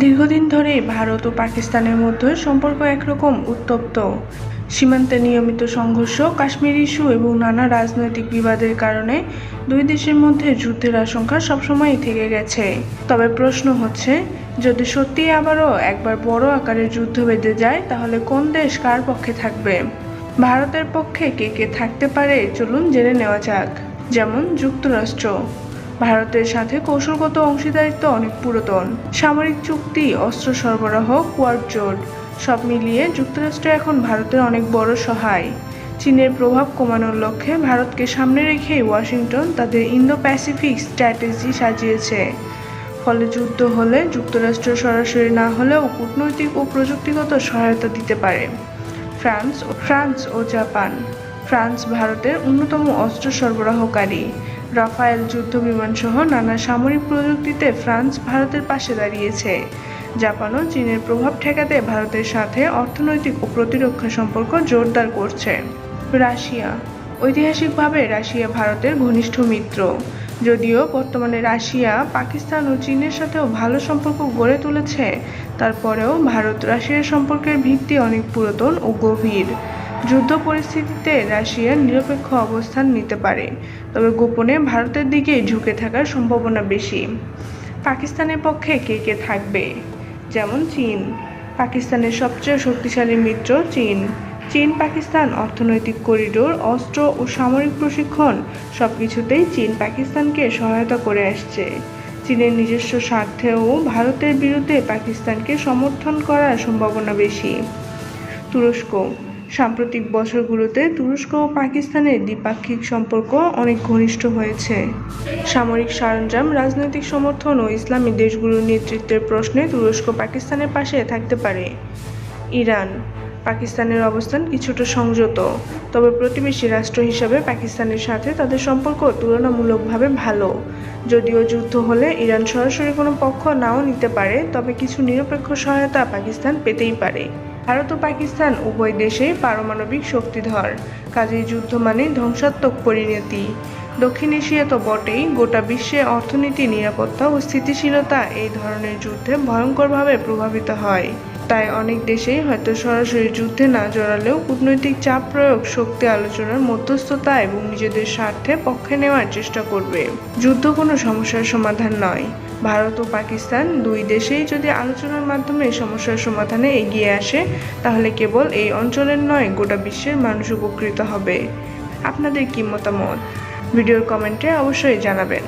দীর্ঘদিন ধরে ভারত ও পাকিস্তানের মধ্যে সম্পর্ক একরকম উত্তপ্ত। সীমান্তে নিয়মিত সংঘর্ষ, কাশ্মীর ইস্যু এবং নানা রাজনৈতিক বিবাদের কারণে দুই দেশের মধ্যে যুদ্ধের আশঙ্কা সবসময়ই থেকে গেছে। তবে প্রশ্ন হচ্ছে, যদি সত্যি আবারও একবার বড় আকারের যুদ্ধ বেঁধে যায়, তাহলে কোন দেশ কার পক্ষে থাকবে? ভারতের পক্ষে কে কে থাকতে পারে, চলুন জেনে নেওয়া যাক। যেমন যুক্তরাষ্ট্র। ভারতের সাথে কৌশলগত অংশীদারিত্ব অনেক পুরাতন। সামরিক চুক্তি, অস্ত্র সরবরাহ, কোয়াড জোট, সব মিলিয়ে যুক্তরাষ্ট্র এখন ভারতের অনেক বড় সহায়। চীনের প্রভাব কমানোর লক্ষ্যে ভারতকে সামনে রেখে ওয়াশিংটন তাদের ইন্দো প্যাসিফিক স্ট্র্যাটেজি সাজিয়েছে। ফলে যুদ্ধ হলে যুক্তরাষ্ট্র সরাসরি না হলেও কূটনৈতিক ও প্রযুক্তিগত সহায়তা দিতে পারে। ফ্রান্স ও ফ্রান্স ও জাপান। ফ্রান্স ভারতের অন্যতম অস্ত্র সরবরাহকারী। রাফায়েল যুদ্ধ বিমান সহ নানা সামরিক প্রযুক্তিতে ফ্রান্স ভারতের পাশে দাঁড়িয়েছে। জাপানও চীনের প্রভাব ঠেকাতে ভারতের সাথে অর্থনৈতিক ও প্রতিরক্ষা সম্পর্ক জোরদার করছে। রাশিয়া। ঐতিহাসিকভাবে রাশিয়া ভারতের ঘনিষ্ঠ মিত্র। যদিও বর্তমানে রাশিয়া পাকিস্তান ও চীনের সাথেও ভালো সম্পর্ক গড়ে তুলেছে, তারপরেও ভারত রাশিয়ার সম্পর্কের ভিত্তি অনেক পুরাতন ও গভীর। যুদ্ধ পরিস্থিতিতে রাশিয়া নিরপেক্ষ অবস্থান নিতে পারে, তবে গোপনে ভারতের দিকে ঝুঁকে থাকার সম্ভাবনা বেশি। পাকিস্তানের পক্ষে কে কে থাকবে? যেমন চীন। পাকিস্তানের সবচেয়ে শক্তিশালী মিত্র চীন। চীন, পাকিস্তান অর্থনৈতিক করিডোর, অস্ত্র ও সামরিক প্রশিক্ষণ সব কিছুতেই চীন পাকিস্তানকে সহায়তা করে আসছে। চীনের নিজস্ব স্বার্থেও ভারতের বিরুদ্ধে পাকিস্তানকে সমর্থন করার সম্ভাবনা বেশি। তুরস্ক। সাম্প্রতিক বছরগুলোতে তুরস্ক ও পাকিস্তানের দ্বিপাক্ষিক সম্পর্ক অনেক ঘনিষ্ঠ হয়েছে। সামরিক সরঞ্জাম, রাজনৈতিক সমর্থন ও ইসলামী দেশগুলোর নেতৃত্বের প্রশ্নে তুরস্ক পাকিস্তানের পাশে থাকতে পারে। ইরান, পাকিস্তানের অবস্থান কিছুটা সংযত, তবে প্রতিবেশী রাষ্ট্র হিসাবে পাকিস্তানের সাথে তাদের সম্পর্ক তুলনামূলকভাবে ভালো। যদিও যুদ্ধ হলে ইরান সরাসরি কোনো পক্ষ নাও নিতে পারে, তবে কিছু নিরপেক্ষ সহায়তা পাকিস্তান পেতেই পারে। ভারত ও পাকিস্তান উভয় দেশেই পারমাণবিক শক্তিধর। কাজেই যুদ্ধ মানে ধ্বংসাত্মক পরিণতি। দক্ষিণ এশিয়া তো বটেই, গোটা বিশ্বে অর্থনীতি, নিরাপত্তা ও স্থিতিশীলতা এই ধরনের যুদ্ধে ভয়ঙ্করভাবে প্রভাবিত হয়। তাই অনেক দেশেই হয়তো সরাসরি যুদ্ধে না জড়ালেও কূটনৈতিক চাপ প্রয়োগ, শক্তি আলোচনার মধ্যস্থতা এবং নিজেদের স্বার্থে পক্ষে নেওয়ার চেষ্টা করবে। যুদ্ধ কোনো সমস্যার সমাধান নয়। ভারত ও পাকিস্তান দুই দেশেই যদি আলোচনার মাধ্যমে সমস্যার সমাধানে এগিয়ে আসে, তাহলে কেবল এই অঞ্চলের নয়, গোটা বিশ্বের মানুষ উপকৃত হবে। আপনাদের কি মতামত? ভিডিওর কমেন্টে অবশ্যই জানাবেন।